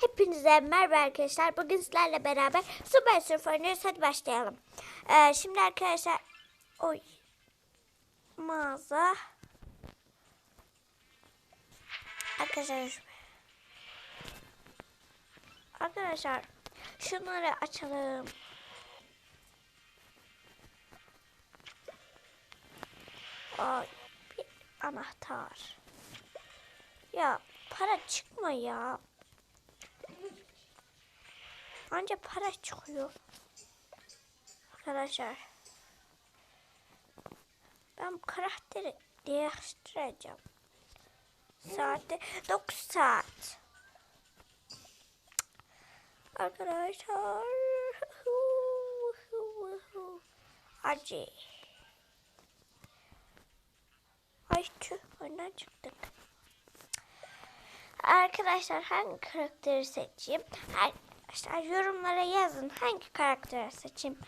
Hepinize merhaba arkadaşlar. Bugün sizlerle beraber Super Surf oynuyoruz. Hadi başlayalım. Ee, şimdi arkadaşlar... Oy. Mağaza. Arkadaşlar. Arkadaşlar. Şunları açalım. Ay, bir anahtar. Ya para çıkma ya. Anca para çıkıyor. Arkadaşlar. Ben bu karakteri değiştireceğim. Saatte 9 saat. Arkadaşlar. Acı. Ay tüh oyundan çıktık. Arkadaşlar hangi karakteri seçeyim? Arkadaşlar yorumlara yazın hangi karakteri seçeyim.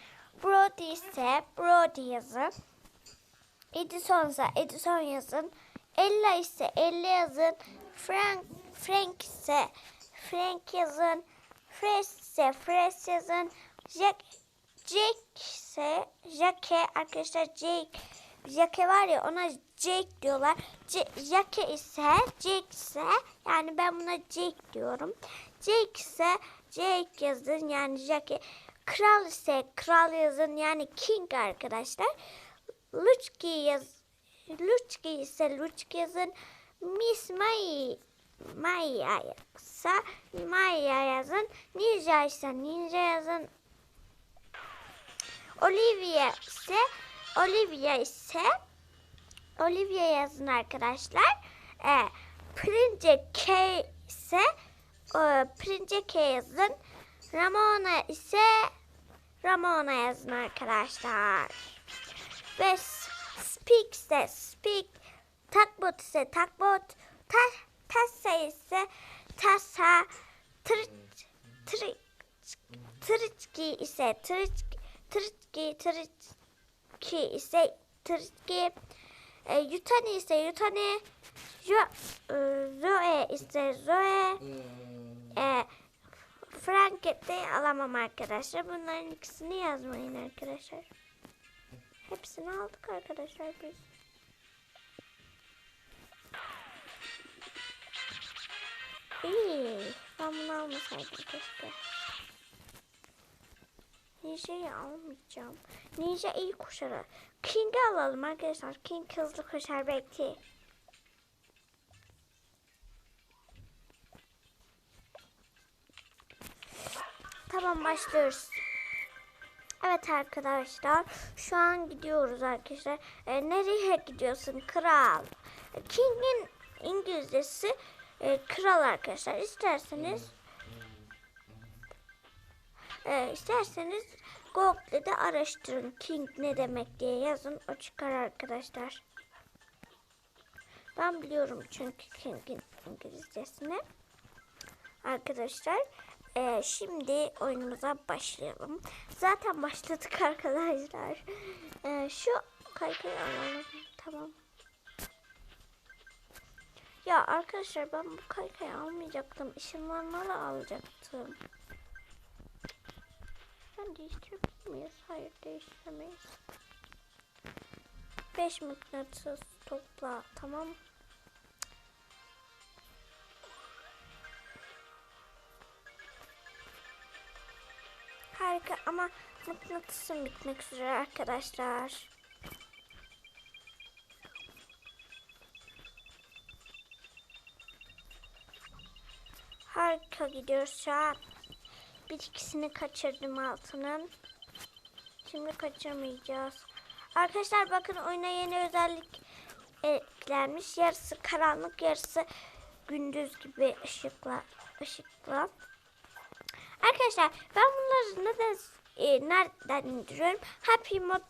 Brody ise Brody yazın. Edison ise Edison yazın. Ella ise Ella yazın. Frank Frank ise Frank yazın. Fresh ise Fresh yazın. Jack Jake ise Jake arkadaşlar Jake Jake var ya ona Jake diyorlar. C Jake ise Jake ise yani ben buna Jake diyorum. Jake ise Jake yazın yani Jake. Kral ise kral yazın yani King arkadaşlar. Luchki yaz Luchki ise Luchki yazın. Miss Mai Maya ise Maya yazın. Ninja ise Ninja yazın. Olivia ise Olivia ise Olivia yazın arkadaşlar. E, Prince K ise e, Prince K yazın. Ramona ise Ramona yazın arkadaşlar. Ve Speak ise Speak. Takbot ise Takbot. Ta, tassa ise Tassa. Tır, tır, Tırçki ise Tırçki. Tırçki, Tırçki ise Tırçki. E, Yutani ise Yutani. Jo, e, Zoe ise Zoe. E, Franket'i alamam arkadaşlar. Bunların ikisini yazmayın arkadaşlar. Hepsini aldık arkadaşlar biz. İyi. Ben bunu almasaydım keşke. Ninja'yı almayacağım. Ninja iyi koşar. King'i alalım arkadaşlar. King hızlı koşar belki. Tamam başlıyoruz. Evet arkadaşlar şu an gidiyoruz arkadaşlar. E, nereye gidiyorsun kral? King'in İngilizcesi e, kral arkadaşlar. İsterseniz e, isterseniz Google'de araştırın King ne demek diye yazın. O çıkar arkadaşlar. Ben biliyorum çünkü King'in İngilizcesini. Arkadaşlar ee, şimdi oyunumuza başlayalım. Zaten başladık arkadaşlar. Ee, şu kaykayı alalım. Tamam. Ya arkadaşlar ben bu kaykayı almayacaktım. Işınlanmalı alacaktım. Ben değiştirebilir miyiz? Hayır değiştiremeyiz. 5 mıknatıs topla. Tamam. Harika ama mıknatısım bitmek üzere arkadaşlar. Harika gidiyoruz şu an. Bir ikisini kaçırdım altının. Şimdi kaçırmayacağız. Arkadaşlar bakın oyuna yeni özellik eklenmiş. Yarısı karanlık yarısı gündüz gibi ışıkla ışıkla. Arkadaşlar ben bunları neden e, nereden indiriyorum? Happy Mod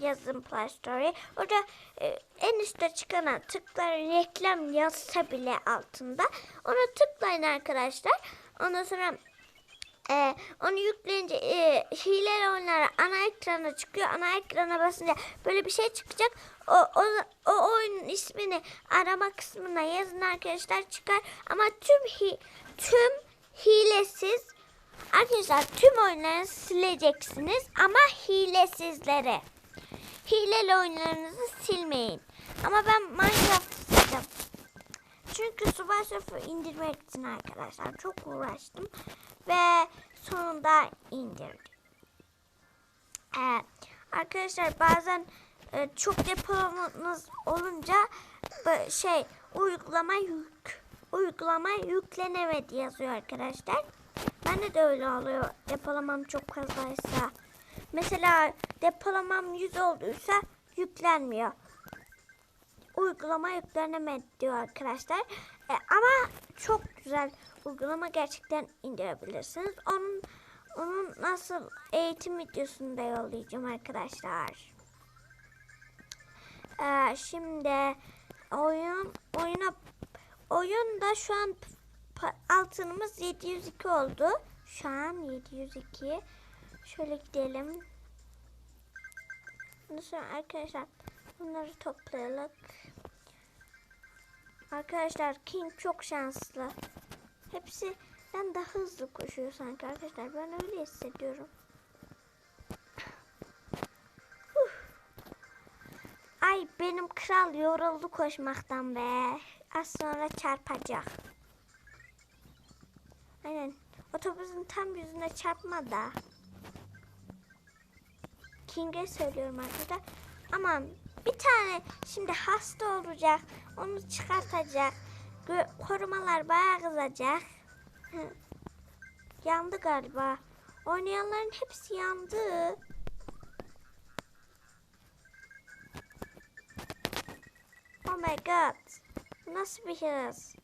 yazın Play Store'ya. Orada e, en üstte çıkana tıklayın reklam yazsa bile altında. Ona tıklayın arkadaşlar. Ondan sonra e, onu yükleyince e, hileli oyunlara ana ekrana çıkıyor. Ana ekrana basınca böyle bir şey çıkacak. O, o, o oyunun ismini arama kısmına yazın arkadaşlar çıkar. Ama tüm hi, tüm hilesiz arkadaşlar tüm oyunları sileceksiniz ama hilesizleri. Hileli oyunlarınızı silmeyin. Ama ben Minecraft sildim. Çünkü Subway Surfer'ı indirmek için arkadaşlar çok uğraştım ve sonunda indirdim. Ee, arkadaşlar bazen e, çok depolamanız olunca şey uygulama yük uygulama yüklenemedi yazıyor arkadaşlar. Bende de öyle oluyor. Depolamam çok fazlaysa. Mesela depolamam 100 olduysa yüklenmiyor. Uygulama yüklenemedi diyor arkadaşlar. E, ama çok güzel uygulama gerçekten indirebilirsiniz. Onun onun nasıl eğitim videosunu da yollayacağım arkadaşlar. Ee, şimdi oyun oyuna oyunda şu an altınımız 702 oldu. Şu an 702. Şöyle gidelim. Ondan sonra arkadaşlar bunları toplayalım. Arkadaşlar King çok şanslı. Hepsi ben daha hızlı koşuyor sanki arkadaşlar. Ben öyle hissediyorum. Ay benim kral yoruldu koşmaktan be. Az sonra çarpacak. Aynen. Otobüsün tam yüzüne çarpma da. King'e söylüyorum arkadaşlar. Aman bir tane şimdi hasta olacak. Onu çıkartacak. Korumalar bayağı kızacak. Yandı galiba. Oynayanların hepsi yandı. Oh my god. Nasıl bir hız?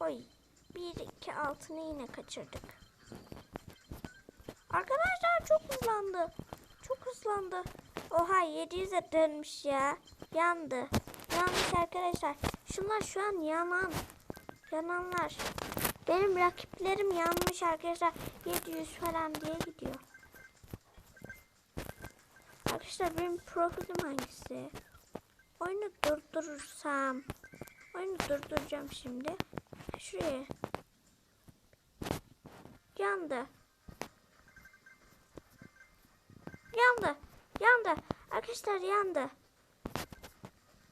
Oy. Bir iki altını yine kaçırdık. Arkadaşlar çok hızlandı. Çok hızlandı. Oha 700'e dönmüş ya. Yandı. Yanmış arkadaşlar. Şunlar şu an yanan. Yananlar. Benim rakiplerim yanmış arkadaşlar. 700 falan diye gidiyor. Arkadaşlar benim profilim hangisi? Oyunu durdurursam. Oyunu durduracağım şimdi. Şuraya. Yandı. Yandı. Yandı. Arkadaşlar yandı.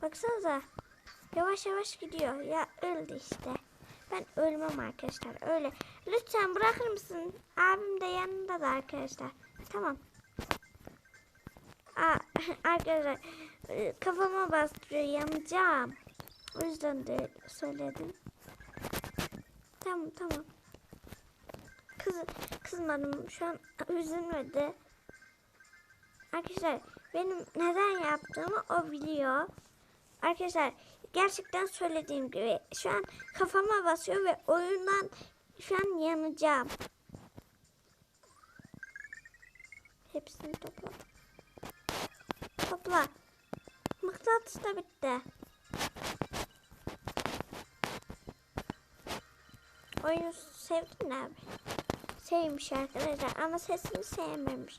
Baksanıza. Yavaş yavaş gidiyor. Ya öldü işte. Ben ölmem arkadaşlar. Öyle. Lütfen bırakır mısın? Abim de yanında da arkadaşlar. Tamam. Aa, arkadaşlar e, kafama bastırıyor yanacağım. O yüzden de söyledim. Tamam tamam. Kız, kızmadım. Şu an üzülmedi. Arkadaşlar benim neden yaptığımı o biliyor. Arkadaşlar gerçekten söylediğim gibi şu an kafama basıyor ve oyundan şu an yanacağım. Hepsini topla. Topla. Mıknatıs da bitti. Oyunu sevdin abi? Sevmiş arkadaşlar ama sesini sevmemiş.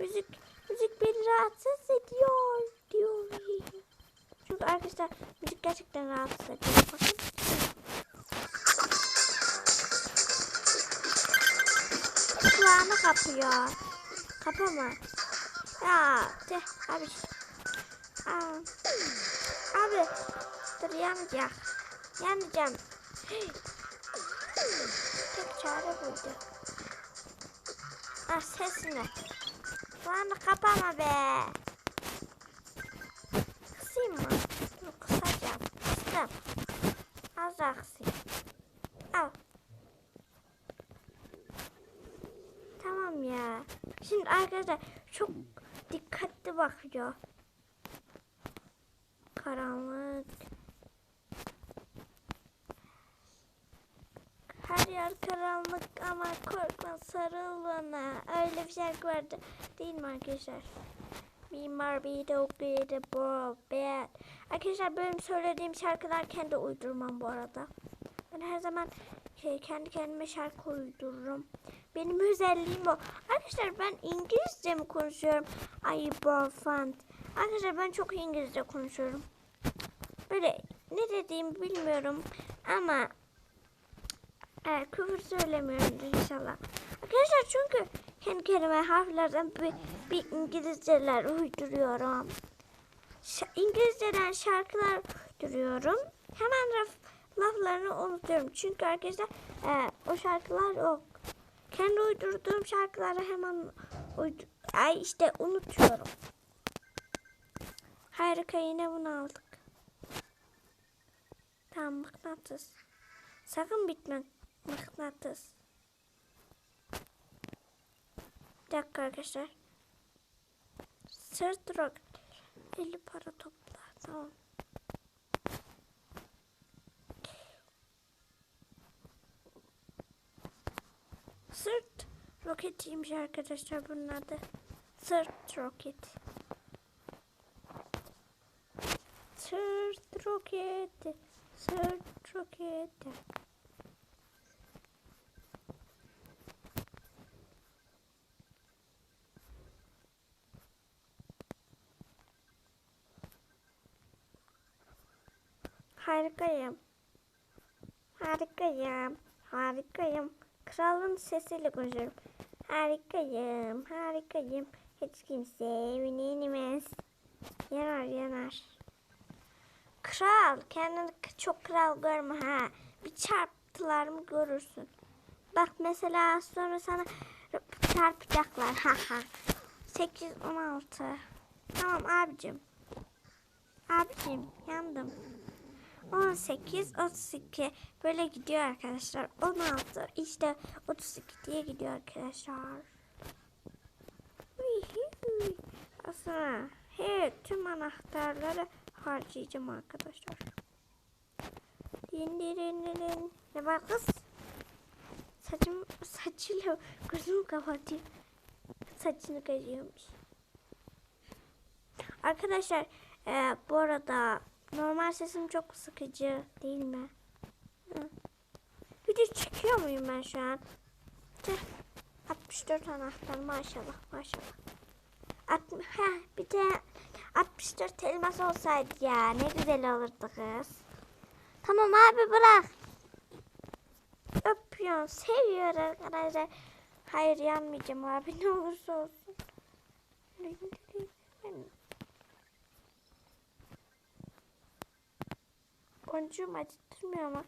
Müzik müzik beni rahatsız ediyor diyor. Çünkü arkadaşlar müzik gerçekten rahatsız ediyor. Bakın. Kulağını kapıyor. Kapama. Ya de abi. Aa. Abi dur yanacak. Yanacağım. Tek çare buydu. Ah sesini. Kulağını kapama be. Kısayım mı? Dur kısacağım. Kıstım. Az daha kısayım. Al. Tamam ya. Şimdi arkadaşlar çok dikkatli bakıyor. Karanlık. Yer karanlık ama korkma sarıl bana. Öyle bir şarkı vardı. Değil mi arkadaşlar? Mimar bir de bro bad. Arkadaşlar benim söylediğim şarkılar kendi uydurmam bu arada. Ben her zaman şey, kendi kendime şarkı uydururum. Benim özelliğim o. Arkadaşlar ben İngilizce mi konuşuyorum? Ay bro fant. Arkadaşlar ben çok İngilizce konuşuyorum. böyle ne dediğimi bilmiyorum ama e, küfür söylemiyorumdur inşallah. Arkadaşlar çünkü kendi kelime harflerden bir, bir İngilizceler uyduruyorum. Ş- İngilizceden şarkılar uyduruyorum. Hemen raf, laflarını unutuyorum. Çünkü arkadaşlar e, o şarkılar yok. Kendi uydurduğum şarkıları hemen Ay işte unutuyorum. Harika yine bunu aldık. Tamam mıknatıs. Sakın bitme mıknatıs. Bir dakika arkadaşlar. Sırt rock. 50 para topla. Tamam. Sırt roketiymiş arkadaşlar bunun adı. Sırt roket. Sırt roketi. Sırt roketi. Harikayım. Harikayım. Harikayım. Kralın sesiyle konuşuyorum. Harikayım. Harikayım. Hiç kimse evine inemez. Yanar yanar. Kral. Kendini çok kral görme ha. Bir çarptılar mı görürsün. Bak mesela sonra sana çarpacaklar. Ha ha. 8, 16. Tamam abicim. Abicim yandım. 18, 32 böyle gidiyor arkadaşlar. 16 işte 32 diye gidiyor arkadaşlar. Aslında he, tüm anahtarları harcayacağım arkadaşlar. Din din din. Ne var kız? Saçım saçıyla gözümü kapatıyor. Saçını kazıyormuş. Arkadaşlar e, bu arada normal sesim çok sıkıcı değil mi? Hı. Video çekiyor muyum ben şu an? Tüh. 64 anahtar maşallah maşallah. At, heh, bir de 64 elmas olsaydı ya ne güzel olurdu kız. Tamam abi bırak. Öpüyorum seviyor arkadaşlar. Hayır yanmayacağım abi ne olursa olsun. Boncuğum acıtırmıyor ama.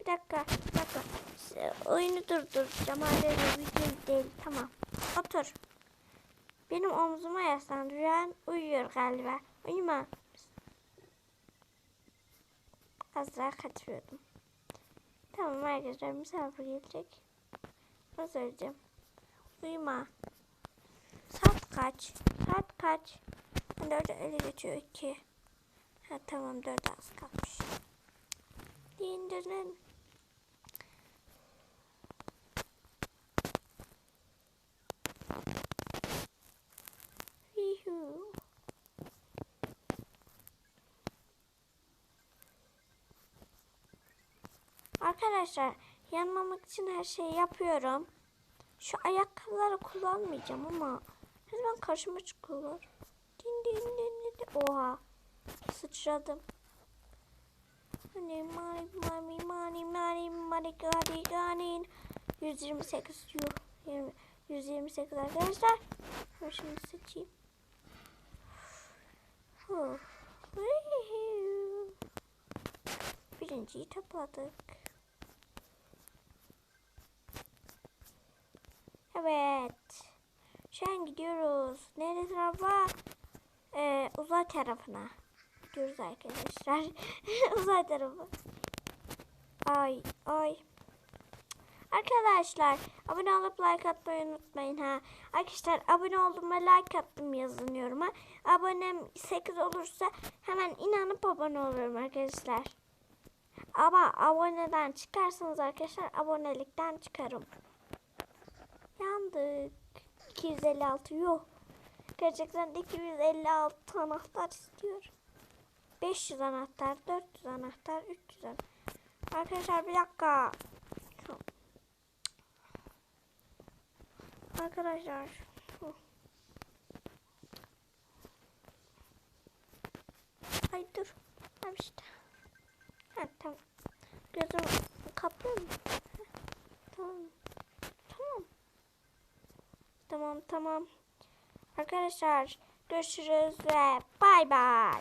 Bir dakika, bir dakika. Şey, Oyunu durduracağım. Hala video değil. Tamam. Otur. Benim omzuma yaslan. Rüyan uyuyor galiba. Uyuma. Az daha kaçırıyordum. Tamam arkadaşlar misafir gelecek. Ne söyleyeceğim? Uyuma. Saat kaç? Saat kaç? Dört eli geçiyor iki. Ha tamam dört az kalmış. İndirin. Arkadaşlar yanmamak için her şeyi yapıyorum. Şu ayakkabıları kullanmayacağım ama her zaman karşıma çıkıyorlar. Din din din. din. Oha. Sıçradım. Hani mani mani mani mani mani gani gani 128 yuh 20, 128 arkadaşlar. Ben şimdi seçeyim. Birinciyi topladık. Evet. Şu an gidiyoruz. Nereye tarafa? Ee, uzay tarafına. Gidiyoruz arkadaşlar. uzay tarafı. Ay ay. Arkadaşlar abone olup like atmayı unutmayın ha. Arkadaşlar abone oldum ve like attım yazın yoruma. Abonem 8 olursa hemen inanıp abone olurum arkadaşlar. Ama aboneden çıkarsanız arkadaşlar abonelikten çıkarım. Yandık. 256 yok. Gerçekten de 256 anahtar istiyor. 500 anahtar, 400 anahtar, 300 anahtar. Arkadaşlar bir dakika. Arkadaşlar. Ay dur. Abi işte. Gözüm kaplıyor mu? Tamam. Tamam. Tamam tamam. Arkadaşlar görüşürüz ve bay bay.